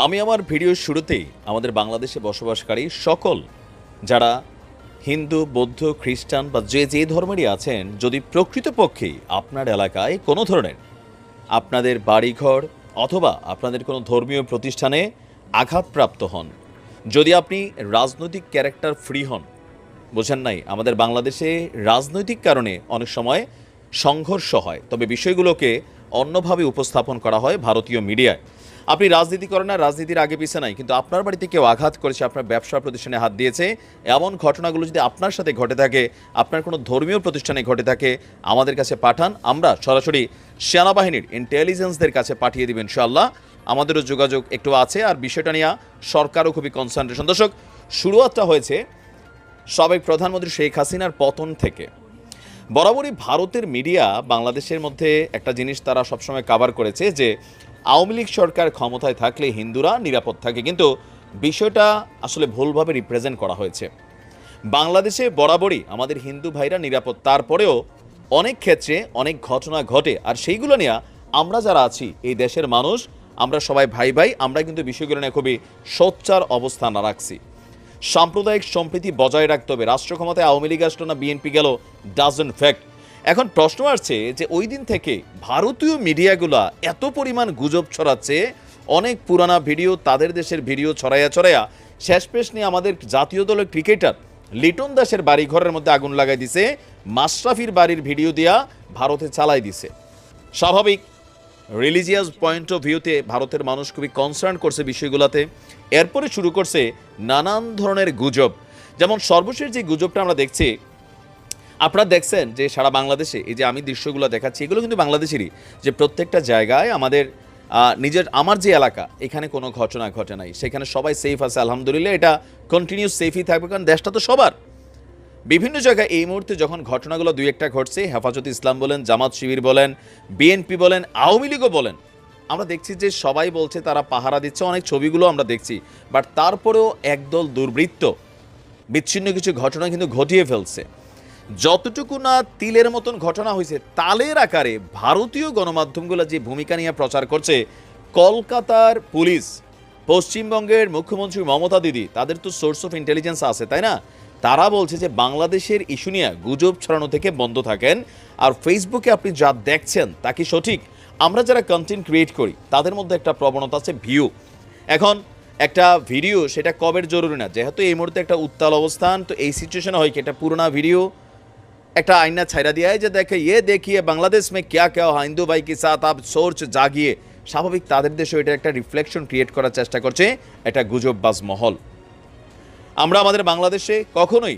আমি আমার ভিডিওর শুরুতেই আমাদের বাংলাদেশে বসবাসকারী সকল যারা হিন্দু, বৌদ্ধ, খ্রিস্টান বা যে যে ধর্মেরই আছেন, যদি প্রকৃতপক্ষেই আপনার এলাকায় কোনো ধরনের আপনাদের বাড়িঘর অথবা আপনাদের কোনো ধর্মীয় প্রতিষ্ঠানে আঘাতপ্রাপ্ত হন, যদি আপনি রাজনৈতিক ক্যারেক্টার ফ্রি হন, বোঝেন নাই, আমাদের বাংলাদেশে রাজনৈতিক কারণে অনেক সময় সংঘর্ষ হয়, তবে বিষয়গুলোকে অন্যভাবে উপস্থাপন করা হয় ভারতীয় মিডিয়ায়। আপনি রাজনীতি করেন না, রাজনীতির আগে পিছে নাই, কিন্তু আপনার বাড়িতে কেউ আঘাত করেছে, আপনার ব্যবসা প্রতিষ্ঠানে হাত দিয়েছে, এমন ঘটনাগুলো যদি আপনার সাথে ঘটে থাকে, আপনার কোনো ধর্মীয় প্রতিষ্ঠানে ঘটে থাকে, আমাদের কাছে পাঠান, আমরা সরাসরি সেনাবাহিনীর ইন্টেলিজেন্সদের কাছে পাঠিয়ে দিবেন, ইনশাআল্লাহ। আমাদেরও যোগাযোগ একটু আছে, আর বিষয়টা নিয়ে সরকারও খুবই কনসেন্ট্রেশন দর্শক, শুরুয়াতটা হয়েছে সাবেক প্রধানমন্ত্রী শেখ হাসিনার পতন থেকে। বরাবরই ভারতের মিডিয়া বাংলাদেশের মধ্যে একটা জিনিস তারা সবসময় কাভার করেছে, যে আওয়ামী লীগ সরকার ক্ষমতায় থাকলে হিন্দুরা নিরাপদ থাকে, কিন্তু বিষয়টা আসলে ভুলভাবে রিপ্রেজেন্ট করা হয়েছে। বাংলাদেশে বরাবরই আমাদের হিন্দু ভাইরা নিরাপদ, তারপরেও অনেক ক্ষেত্রে অনেক ঘটনা ঘটে, আর সেইগুলো নিয়ে আমরা যারা আছি, এই দেশের মানুষ, আমরা সবাই ভাই ভাই, আমরা কিন্তু বিষয়গুলো নিয়ে খুবই সোচ্চার অবস্থান রাখছি। সাম্প্রদায়িক সম্প্রীতি বজায় রাখতে হবে রাষ্ট্র ক্ষমতায় আওয়ামী লীগ আসলো না, বিএনপি গেল ডাজন ফ্যাক্ট এখন প্রশ্ন আসছে যে ওই দিন থেকে ভারতীয় মিডিয়াগুলা এত পরিমাণ গুজব ছড়াচ্ছে, অনেক পুরানা ভিডিও তাদের দেশের ভিডিও ছড়াইয়া ছড়াইয়া শেষপেশ নিয়ে আমাদের জাতীয় দলের ক্রিকেটার লিটন দাসের বাড়ি ঘরের মধ্যে আগুন লাগাই দিছে, মাশরাফির বাড়ির ভিডিও দিয়া ভারতে চালাই দিছে। স্বাভাবিক রিলিজিয়াস পয়েন্ট অফ ভিউতে ভারতের মানুষ খুবই কনসার্ন করছে বিষয়গুলোতে। এরপরে শুরু করছে নানান ধরনের গুজব। যেমন সর্বশেষ যে গুজবটা আমরা দেখছি আপনারা দেখছেন যে সারা বাংলাদেশে এই যে আমি দৃশ্যগুলো দেখাচ্ছি, এগুলো কিন্তু বাংলাদেশেরই। যে প্রত্যেকটা জায়গায় আমাদের নিজের, আমার যে এলাকা, এখানে কোনো ঘটনা ঘটে নাই। সেখানে সবাই সেফ আছে, আলহামদুলিল্লাহ। এটা কন্টিনিউ সেফই থাকবে, কারণ দেশটা তো সবার। বিভিন্ন জায়গায় এই মুহূর্তে যখন ঘটনাগুলো দুই একটা ঘটছে, হেফাজত ইসলাম বলেন, জামাত শিবির বলেন, বিএনপি বলেন, আওয়ামী লীগও বলেন, আমরা দেখছি যে সবাই বলছে তারা পাহারা দিচ্ছে, অনেক ছবিগুলো আমরা দেখছি। বাট তারপরেও একদল দুর্বৃত্ত, বিচ্ছিন্ন কিছু ঘটনা কিন্তু ঘটিয়ে ফেলছে। যতটুকু না তিলের মতন ঘটনা হয়েছে, তালের আকারে ভারতীয় গণমাধ্যমগুলো যে ভূমিকা নিয়ে প্রচার করছে, কলকাতার পুলিশ, পশ্চিমবঙ্গের মুখ্যমন্ত্রী মমতা দিদি, তাদের তো সোর্স অফ ইন্টেলিজেন্স আছে, তাই না? তারা বলছে যে বাংলাদেশের ইস্যু নিয়ে গুজব ছড়ানো থেকে বন্ধ থাকেন, আর ফেসবুকে আপনি যা দেখছেন তা কি সঠিক? আমরা যারা কন্টেন্ট ক্রিয়েট করি, তাদের মধ্যে একটা প্রবণতা আছে ভিউ এখন একটা ভিডিও সেটা কবের জরুরি না? যেহেতু এই মুহূর্তে একটা উত্তাল অবস্থান, তো এই সিচুয়েশনে হয় কি? একটা পুরোনা ভিডিও একটা আইনা ছাইরা दिया है যে দেখে ये देखिए বাংলাদেশ में क्या क्या हुआ हिंदू भाई के साथ आप सोच জাগিয়ে স্বাভাবিক তাদের দেশে এটা একটা রিফ্লেকশন ক্রিয়েট করার চেষ্টা করছে একটা গুজববাজ মহল আমরা আমাদের বাংলাদেশে কখনোই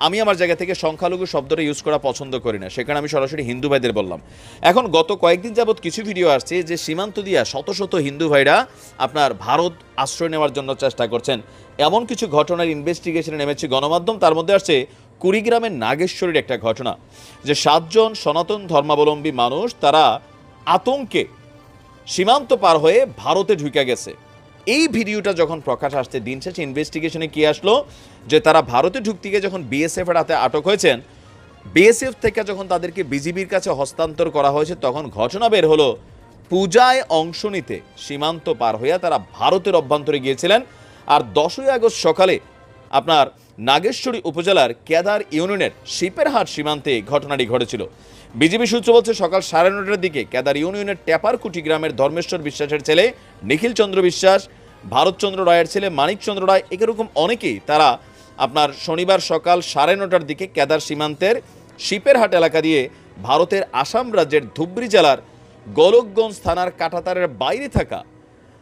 আমি আমার জায়গা থেকে সংখ্যালঘু শব্দটা ইউজ করা পছন্দ করি না সেখানে আমি সরাসরি হিন্দু ভাইদের বললাম এখন গত কয়েকদিন যাবৎ কিছু ভিডিও আসছে যে সীমান্ত দিয়া শত শত হিন্দু ভাইরা আপনার ভারত আশ্রয় নেওয়ার জন্য চেষ্টা করছেন এমন কিছু ঘটনার ইনভেস্টিগেশনে নেমেছে গণমাধ্যম তার মধ্যে আসছে কুড়িগ্রামের নাগেশ্বরীর একটা ঘটনা, যে সাতজন সনাতন ধর্মাবলম্বী মানুষ তারা আতঙ্কে সীমান্ত পার হয়ে ভারতে ঢুকে গেছে। এই ভিডিওটা যখন প্রকাশ আসতে দিন শেষে ইনভেস্টিগেশনে কি আসলো, যে তারা ভারতে ঢুকতে গিয়ে যখন বিএসএফ এর হাতে আটক হয়েছেন বিএসএফ থেকে যখন তাদেরকে বিজিবির কাছে হস্তান্তর করা হয়েছে, তখন ঘটনা বের হলো, পূজায় অংশ নিতে সীমান্ত পার হইয়া তারা ভারতের অভ্যন্তরে গিয়েছিলেন। আর দশই আগস্ট সকালে আপনার নাগেশ্বরী উপজেলার কেদার ইউনিয়নের শিপেরহাট সীমান্তে ঘটনাটি ঘটেছিল। বিজেপি সূত্র বলছে, সকাল সাড়ে নটার দিকে কেদার ইউনিয়নের ট্যাপারকুটি গ্রামের ধর্মেশ্বর বিশ্বাসের ছেলে নিখিল চন্দ্র বিশ্বাস, ভারতচন্দ্র রায়ের ছেলে মানিকচন্দ্র রায় এরকম অনেকেই তারা আপনার শনিবার সকাল সাড়ে নটার দিকে কেদার সীমান্তের শিপেরহাট এলাকা দিয়ে ভারতের আসাম রাজ্যের ধুবড়ি জেলার গোলকগঞ্জ থানার কাটাতারের বাইরে থাকা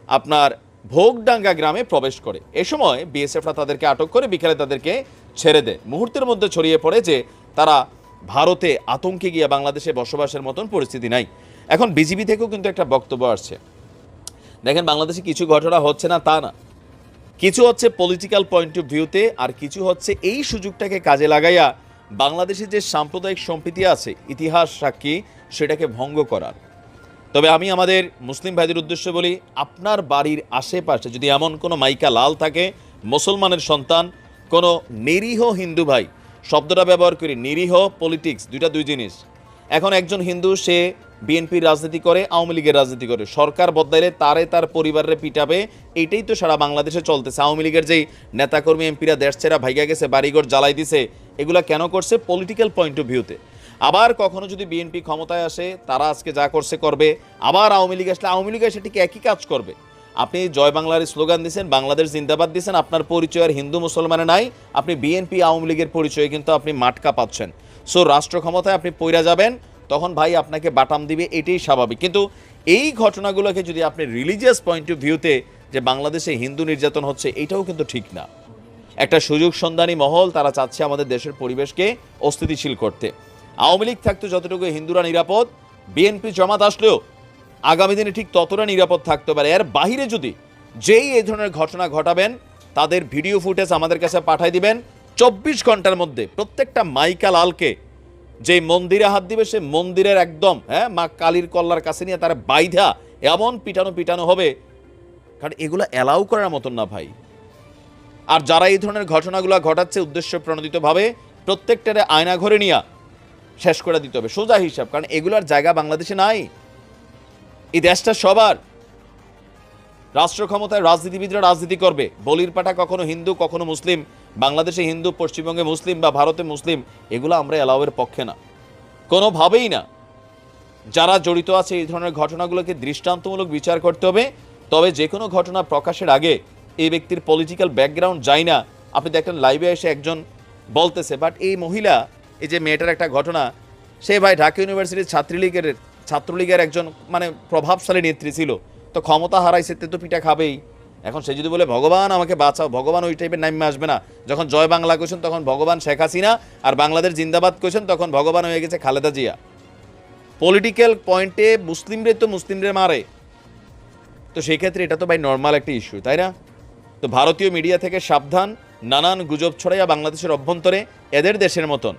আপনার ভোগডাঙ্গা গ্রামে প্রবেশ করে। এ সময় বিএসএফরা তাদেরকে আটক করে বিকেলে তাদেরকে ছেড়ে দেয়। মুহূর্তের মধ্যে ছড়িয়ে পড়ে যে তারা ভারতে আতঙ্কে গিয়ে বাংলাদেশে বসবাসের মতন পরিস্থিতি নাই। এখন বিজিবি থেকেও কিন্তু একটা বক্তব্য আসছে। দেখেন, বাংলাদেশে কিছু ঘটনা হচ্ছে না, তা না। কিছু হচ্ছে পলিটিক্যাল পয়েন্ট অফ ভিউতে আর কিছু হচ্ছে এই সুযোগটাকে কাজে লাগাইয়া বাংলাদেশে যে সাম্প্রদায়িক সম্প্রীতি আছে, ইতিহাস সাক্ষী, সেটাকে ভঙ্গ করার। তবে আমি আমাদের মুসলিম ভাইদের উদ্দেশ্যে বলি, আপনার বাড়ির আশেপাশে যদি এমন কোনো মাইকা লাল থাকে, মুসলমানের সন্তান, কোনো নিরীহ হিন্দু ভাই, শব্দটা ব্যবহার করি, নিরীহ পলিটিক্স দুইটা দুই জিনিস। এখন একজন হিন্দু, সে বিএনপির রাজনীতি করে, আওয়ামী লীগের রাজনীতি করে। সরকার বদলাইলে তারে তার পরিবারের পিটাবে এটাই তো সারা বাংলাদেশে চলতেছে। আওয়ামী লীগের যেই নেতাকর্মী, এমপিরা দেশ ছেড়া ভাইগা গেছে, বাড়িঘর জ্বালাই দিছে, এগুলা কেন করছে? পলিটিক্যাল পয়েন্ট অফ ভিউতে আবার কখনো যদি বিএনপি ক্ষমতায় আসে, তারা আজকে যা করছে করবে। আবার আওয়ামী লীগ আসলে আওয়ামী লীগ এসে ঠিক একই কাজ করবে। আপনি জয় বাংলার স্লোগান দিচ্ছেন বাংলাদেশ জিন্দাবাদ দিচ্ছেন আপনার পরিচয় আর হিন্দু মুসলমানে নাই, আপনি বিএনপি আওয়ামী লীগের পরিচয়ে কিন্তু আপনি মাটকা পাচ্ছেন। সো রাষ্ট্র ক্ষমতায় আপনি পইরা যাবেন, তখন ভাই আপনাকে বাটাম দিবে, এটাই স্বাভাবিক। কিন্তু এই ঘটনাগুলোকে যদি আপনি রিলিজিয়াস পয়েন্ট অফ ভিউতে যে বাংলাদেশে হিন্দু নির্যাতন হচ্ছে, এটাও কিন্তু ঠিক না। একটা সুযোগ সন্ধানী মহল, তারা চাচ্ছে আমাদের দেশের পরিবেশকে অস্থিতিশীল করতে। আওয়ামী লীগ থাকতো যতটুকু হিন্দুরা নিরাপদ, বিএনপি জমাত আসলেও আগামী দিনে ঠিক ততটা নিরাপদ থাকতে পারে। এর বাহিরে যদি যেই এই ধরনের ঘটনা ঘটাবেন, তাদের ভিডিও ফুটেজ আমাদের কাছে পাঠাই দিবেন। চব্বিশ ঘণ্টার মধ্যে প্রত্যেকটা মাইকা লালকে যে মন্দিরে হাত দিবে সে মন্দিরের একদম হ্যাঁ মা কালীর কল্লার কাছে নিয়ে তার বাইধা এমন পিটানো পিটানো হবে। কারণ এগুলো অ্যালাউ করার মতন না ভাই। আর যারা এই ধরনের ঘটনাগুলো ঘটাচ্ছে উদ্দেশ্য প্রণোদিতভাবে, প্রত্যেকটারে আয়না ঘরে নিয়ে শেষ করে দিতে হবে, সোজা হিসাব, কারণ এগুলার জায়গা বাংলাদেশে নাই। এই দেশটা সবার। রাষ্ট্র ক্ষমতায় রাজনীতিবিদরা রাজনীতি করবে। বলির পাঠা কখনো হিন্দু, কখনো মুসলিম, বাংলাদেশে হিন্দু, পশ্চিমবঙ্গে মুসলিম বা ভারতে মুসলিম, এগুলো আমরা এলাওয়ের পক্ষে না। কোনোভাবেই না। যারা জড়িত আছে এই ধরনের ঘটনাগুলোকে দৃষ্টান্তমূলক বিচার করতে হবে, তবে যে কোনো ঘটনা প্রকাশের আগে এই ব্যক্তির পলিটিক্যাল ব্যাকগ্রাউন্ড যায় না, আপনি দেখেন লাইভে এসে একজন বলতেছে বাট এই মহিলা এই যে মেয়েটার একটা ঘটনা, সে ভাই ঢাকা ইউনিভার্সিটির ছাত্রলীগের ছাত্রলীগের একজন মানে প্রভাবশালী নেত্রী ছিল। তো ক্ষমতা হারাইছে তে তো পিঠা খাবেই। এখন সে যদি বলে, ভগবান, আমাকে বাঁচাও। ভগবান ওই টাইপের নামে আসবে না। যখন জয় বাংলা কোয়েছেন তখন ভগবান শেখ হাসিনা, আর বাংলাদেশ জিন্দাবাদ কোয়েছেন তখন ভগবান হয়ে গেছে খালেদা জিয়া। পলিটিক্যাল পয়েন্টে মুসলিমরে তো মুসলিমরে মারে। তো সেই ক্ষেত্রে এটা তো ভাই নর্মাল একটা ইস্যু তাই না? তো ভারতীয় মিডিয়া থেকে সাবধান, নানান গুজব ছড়াইয়া বাংলাদেশের অভ্যন্তরে এদের দেশের মতন।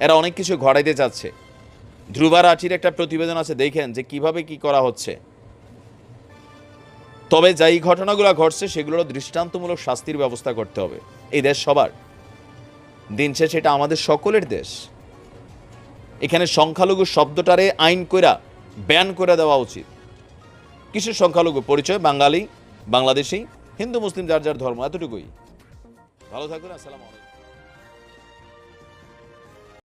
এরা অনেক কিছু ঘটাইতে চাচ্ছে। ধ্রুবা রাঠির একটা প্রতিবেদন আছে, দেখেন যে কীভাবে কি করা হচ্ছে। তবে যাই ঘটনাগুলো ঘটছে, সেগুলোর দৃষ্টান্তমূলক শাস্তির ব্যবস্থা করতে হবে। এই দেশ সবার। দিন শেষে এটা আমাদের সকলের দেশ। এখানে সংখ্যালঘু শব্দটারে আইন কইরা, ব্যান করে দেওয়া উচিত। কিসের সংখ্যালঘু? পরিচয়? বাঙালি? বাংলাদেশি? হিন্দু, মুসলিম, যার যার ধর্ম, এতটুকুই। ভালো থাকুন, আসসালামু আলাইকুম।